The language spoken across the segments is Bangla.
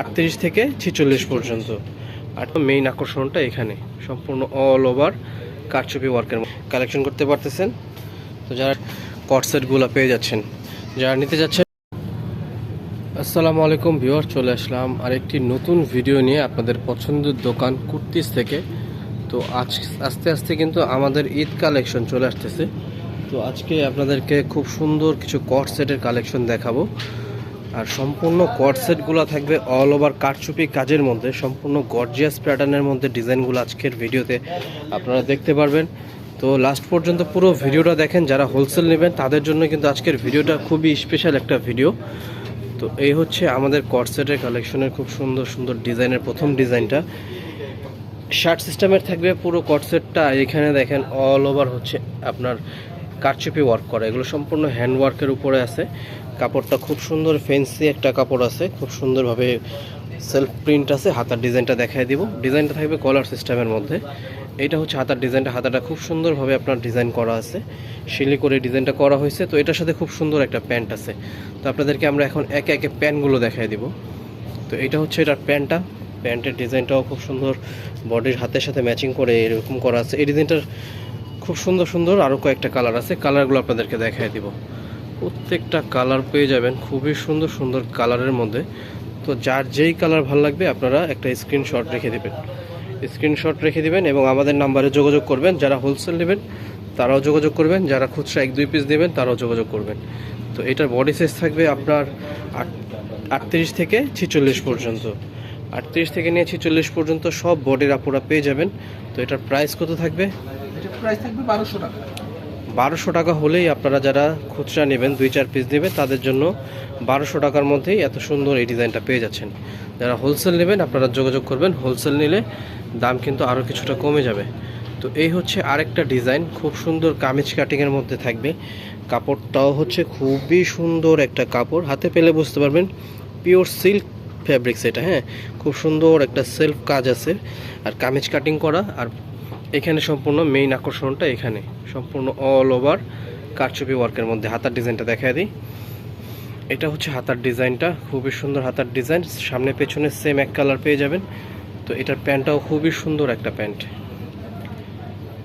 আটত্রিশ থেকে ছেচল্লিশ পর্যন্ত। আর মেইন আকর্ষণটা এখানে, সম্পূর্ণ অল ওভার কারচুপি ওয়ার্কের কালেকশন করতে পারতেছেন। তো যারা কটসেটগুলো পেয়ে যাচ্ছেন, যারা নিতে যাচ্ছেন, আসসালামু আলাইকুম ভিউয়ার চলে আসলাম আরেকটি নতুন ভিডিও নিয়ে আপনাদের পছন্দের দোকান কুর্তিস থেকে। তো আজ, আস্তে আস্তে কিন্তু আমাদের ঈদ কালেকশন চলে আসতেছে। তো আজকে আপনাদেরকে খুব সুন্দর কিছু কট সেটের কালেকশন দেখাবো। আর সম্পূর্ণ কট সেটগুলো থাকবে অল ওভার কারচুপি কাজের মধ্যে, সম্পূর্ণ গর্জিয়াস প্যাটার্নের মধ্যে ডিজাইনগুলো আজকের ভিডিওতে আপনারা দেখতে পারবেন। তো লাস্ট পর্যন্ত পুরো ভিডিওটা দেখেন, যারা হোলসেল নেবেন, তাদের জন্য কিন্তু আজকের ভিডিওটা খুবই স্পেশাল একটা ভিডিও তো এই হচ্ছে আমাদের কটসেটের কালেকশনের খুব সুন্দর সুন্দর ডিজাইনের প্রথম ডিজাইনটা। শার্ট সিস্টেমের থাকবে পুরো কটসেটটা এখানে দেখেন অল ওভার হচ্ছে আপনার কারচুপি ওয়ার্ক করা। এগুলো সম্পূর্ণ হ্যান্ড ওয়ার্কের উপরে আছে। কাপড়টা খুব সুন্দর ফেন্সি একটা কাপড় আছে। খুব সুন্দরভাবে সেলফ প্রিন্ট আছে। হাতার ডিজাইনটা দেখায় দিব। ডিজাইনটা থাকবে কলার সিস্টেমের মধ্যে। এটা হচ্ছে হাতার ডিজাইনটা। হাতাটা খুব সুন্দরভাবে আপনার ডিজাইন করা আছে। শিলি করে ডিজাইনটা করা হয়েছে। তো এটার সাথে খুব সুন্দর একটা প্যান্ট আছে। তো আপনাদেরকে আমরা এখন একে একে প্যান্টগুলো দেখায় দিব। তো এটা হচ্ছে এটার প্যান্টটা। প্যান্টের ডিজাইনটাও খুব সুন্দর। বডির হাতের সাথে ম্যাচিং করে এরকম করা আছে। এই ডিজাইনটার খুব সুন্দর সুন্দর আরও কয়েকটা কালার আছে। কালারগুলো আপনাদেরকে দেখায় দিব। প্রত্যেকটা কালার পেয়ে যাবেন, খুবই সুন্দর সুন্দর কালারের মধ্যে। তো যার যেই কালার ভালো লাগবে, আপনারা একটা স্ক্রিনশট রেখে দেবেন। স্ক্রিনশট রেখে দেবেন এবং আমাদের নাম্বারে যোগাযোগ করবেন, যারা হোলসেল নেবেন, তারাও যোগাযোগ করবেন, যারা খুচরা এক, দুই পিস নেবেন, তারাও যোগাযোগ করবেন। তো এটার বডি সাইজ থাকবে আপনার আট, আটত্রিশ থেকে ছিচল্লিশ পর্যন্ত। আটত্রিশ থেকে নিয়ে ছিচল্লিশ পর্যন্ত সব বডির আপুরা পেয়ে যাবেন। তো এটার প্রাইস কত থাকবে? এটা প্রাইস থাকবে বারোশো টাকা। বারোশো টাকা হলেই আপনারা যারা খুচরা নেবেন, দুই চার পিস নেবেন, তাদের জন্য বারোশো টাকার মধ্যেই এত সুন্দর এই ডিজাইনটা পেয়ে যাচ্ছেন। যারা হোলসেল নেবেন, আপনারা যোগাযোগ করবেন। হোলসেল নিলে দাম কিন্তু আরও কিছুটা কমে যাবে। তো এই হচ্ছে আরেকটা ডিজাইন খুব সুন্দর কামিজ কাটিংয়ের মধ্যে থাকবে। কাপড়টাও হচ্ছে খুবই সুন্দর একটা কাপড়। হাতে পেলে বুঝতে পারবেন পিওর সিল্ক ফ্যাব্রিক্স এটা হ্যাঁ? খুব সুন্দর একটা সেলফ কাজ আছে। আর কামিজ কাটিং করা, আর এখানে সম্পূর্ণ মেইন আকর্ষণটা এখানে। সম্পূর্ণ অল ওভার কারচুপি ওয়ার্কের মধ্যে হাতার ডিজাইনটা দেখা দিই। এটা হচ্ছে হাতার ডিজাইনটা খুবই সুন্দর হাতার ডিজাইন সামনে পেছনে সেম এক কালার পেয়ে যাবেন। তো এটার প্যান্টটাও খুবই সুন্দর একটা প্যান্ট।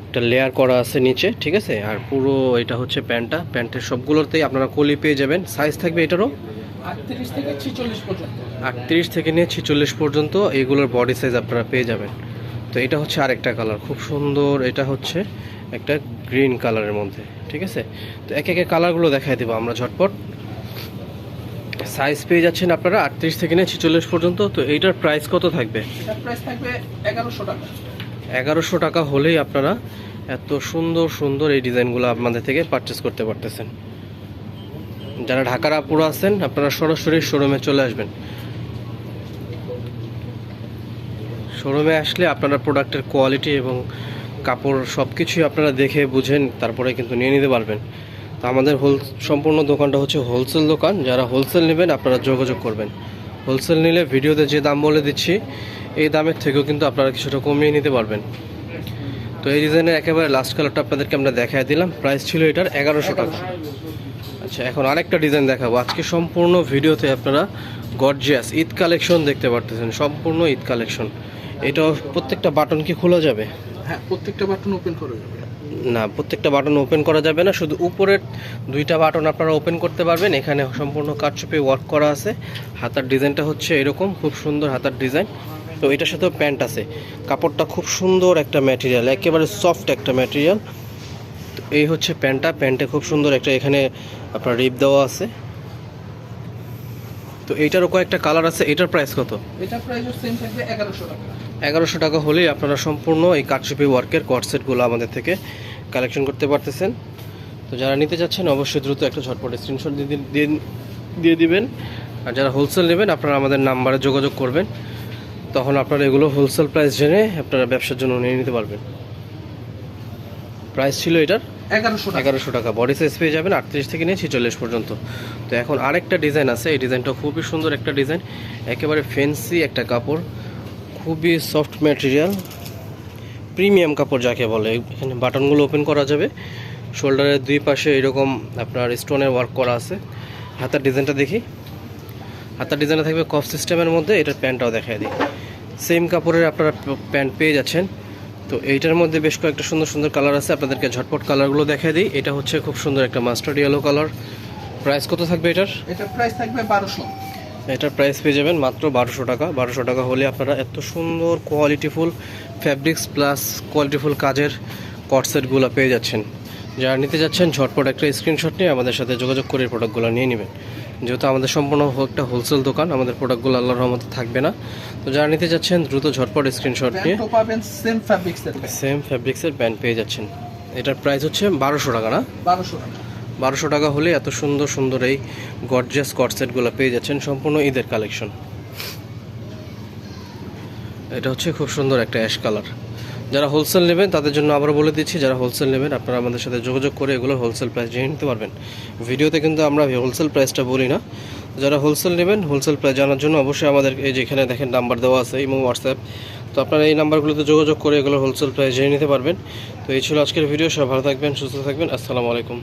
এটা লেয়ার করা আছে নিচে ঠিক আছে? আর পুরো এটা হচ্ছে প্যান্টটা। প্যান্টের সবগুলোতেই আপনারা কলি পেয়ে যাবেন। সাইজ থাকবে এটারও? আটত্রিশ থেকে নিয়ে ছিচল্লিশ পর্যন্ত এইগুলোর বডি সাইজ আপনারা পেয়ে যাবেন। তো এটা হচ্ছে আরেকটা কালার খুব সুন্দর। এটা হচ্ছে একটা গ্রিন কালারের মধ্যে ঠিক আছে? তো একে একে কালারগুলো দেখাই দেবো আমরা ঝটপট। সাইজ পেয়ে যাচ্ছেন আপনারা আটত্রিশ থেকে নিয়ে ছিচল্লিশ পর্যন্ত তো এইটার প্রাইস কত থাকবে? প্রাইস থাকবে এগারোশো টাকা। এগারোশো টাকা হলেই আপনারা এত সুন্দর সুন্দর এই ডিজাইনগুলো আপনাদের থেকে পারচেস করতে পারতেছেন। যারা ঢাকার আপুরা আছেন আপনারা সরাসরি শোরুমে চলে আসবেন। শোরুমে আসলে আপনারা প্রোডাক্টের কোয়ালিটি এবং কাপড় সব কিছুই আপনারা দেখে বুঝেন, তারপরে কিন্তু নিয়ে নিতে পারবেন। তো আমাদের হোল, সম্পূর্ণ দোকানটা হচ্ছে হোলসেল দোকান। যারা হোলসেল নেবেন, আপনারা যোগাযোগ করবেন। হোলসেল নিলে ভিডিওতে যে দাম বলে দিচ্ছি, এই দামের থেকেও কিন্তু আপনারা কিছুটা কমিয়ে নিতে পারবেন। তো এই ডিজাইনের একেবারে লাস্ট কালারটা আপনাদেরকে আমরা দেখায় দিলাম। প্রাইস ছিল এটার এগারোশো টাকা। আচ্ছা এখন আরেকটা ডিজাইন দেখাবো। আজকে সম্পূর্ণ ভিডিওতে আপনারা গর্জিয়াস ঈদ কালেকশন দেখতে পারতেছেন। সম্পূর্ণ ঈদ কালেকশন এটা প্রত্যেকটা বাটন কি খোলা যাবে? হ্যাঁ প্রত্যেকটা বাটন ওপেন করে যাবে। না প্রত্যেকটা বাটন ওপেন করা যাবে না শুধু উপরের দুইটা বাটন আপনারা ওপেন করতে পারবেন। এখানে সম্পূর্ণ কারচুপি ওয়ার্ক করা আছে। হাতার ডিজাইনটা হচ্ছে এরকম খুব সুন্দর হাতার ডিজাইন। তো এটার সাথেও প্যান্ট আছে। কাপড়টা খুব সুন্দর একটা ম্যাটেরিয়াল একেবারে সফট একটা ম্যাটেরিয়াল তো এই হচ্ছে প্যান্টটা। প্যান্টে খুব সুন্দর একটা এখানে আপনার রিপ দেওয়া আছে। তো এইটারও কয়েকটা কালার আছে এটার প্রাইস কত? এটা প্রাইসও সেম থাকবে এগারোশো টাকা। এগারোশো টাকা হলেই আপনারা সম্পূর্ণ এই কারচুপি ওয়ার্কের কটসেটগুলো আমাদের থেকে কালেকশন করতে পারতেছেন। তো যারা নিতে চাচ্ছেন অবশ্যই দ্রুত একটা ঝটপট স্ক্রিনশট দিয়ে- দিয়ে দিবেন। আর যারা হোলসেল নেবেন আপনারা আমাদের নাম্বারে যোগাযোগ করবেন। তখন আপনারা এগুলো হোলসেল প্রাইস জেনে আপনারা ব্যবসার জন্য নিয়ে নিতে পারবেন। প্রাইস ছিল এটার এগারোশো এগারোশো টাকা। বডি সাইজ পেয়ে যাবেন আটত্রিশ থেকে নিয়ে ছিচল্লিশ পর্যন্ত। তো এখন আরেকটা ডিজাইন আছে। এই ডিজাইনটা খুবই সুন্দর একটা ডিজাইন একেবারে ফেন্সি একটা কাপড়। খুবই সফট ম্যাটেরিয়াল প্রিমিয়াম কাপড় যাকে বলে। এখানে বাটনগুলো ওপেন করা যাবে। শোল্ডারের দুই পাশে এরকম আপনার স্টোনের ওয়ার্ক করা আছে। হাতার ডিজাইনটা দেখি। হাতার ডিজাইনটা থাকবে কফ সিস্টেমের মধ্যে। এটার প্যান্টটাও দেখাই দিই। সেম কাপড়ের আপনারা প্যান্ট পেয়ে যাচ্ছেন। তো এইটার মধ্যে বেশ কয়েকটা সুন্দর সুন্দর কালার আছে আপনাদেরকে ঝটপট কালারগুলো দেখাই দিই। এটা হচ্ছে খুব সুন্দর একটা মাস্টার্ড ইয়েলো কালার প্রাইস কত থাকবে এটার? এটার প্রাইস থাকবে বারোশো। এটার প্রাইস পেয়ে যাবেন মাত্র বারোশো টাকা। বারোশো টাকা হলে আপনারা এত সুন্দর কোয়ালিটিফুল ফ্যাব্রিক্স প্লাস কোয়ালিটিফুল কাজের কটসেটগুলো পেয়ে যাচ্ছেন। যারা নিতে যাচ্ছেন ঝটপট একটা স্ক্রিনশট নিয়ে আমাদের সাথে যোগাযোগ করে প্রোডাক্টগুলো নিয়ে নেবেন। যেহেতু আমাদের সম্পূর্ণ একটা হোলসেল দোকান আমাদের প্রোডাক্টগুলো আল্লাহর রহমতে থাকবে না। তো যারা নিতে যাচ্ছেন দ্রুত ঝটপট স্ক্রিনশট নিয়ে পাবেন সেম ফ্যাব্রিক্সের সেম ফ্যাব্রিক্সের প্যান্ট পেয়ে যাচ্ছেন। এটার প্রাইস হচ্ছে বারোশো টাকা না? বারোশো টাকা। বারোশো টাকা হলে এত সুন্দর সুন্দর এই গর্জিয়াস কটসেটগুলো পেয়ে যাচ্ছেন সম্পূর্ণ ঈদের কালেকশন এটা হচ্ছে খুব সুন্দর একটা অ্যাশ কালার যারা হোলসেল নেবেন, তাদের জন্য আবার বলে দিচ্ছি, যারা হোলসেল নেবেন, আপনারা আমাদের সাথে যোগাযোগ করে এগুলোর হোলসেল প্রাইস জেনে নিতে পারবেন। ভিডিওতে কিন্তু আমরা হোলসেল প্রাইসটা বলি না। যারা হোলসেল নেবেন হোলসেল প্রাইস জানার জন্য অবশ্যই আমাদের এই যেখানে দেখেন নাম্বার দেওয়া আছে, ইমো হোয়াটসঅ্যাপ তো আপনারা এই নাম্বারগুলোতে যোগাযোগ করে এগুলোর হোলসেল প্রাইস জেনে নিতে পারবেন। তো এই ছিল আজকের ভিডিও সব ভালো থাকবেন, সুস্থ থাকবেন, আসসালামু আলাইকুম।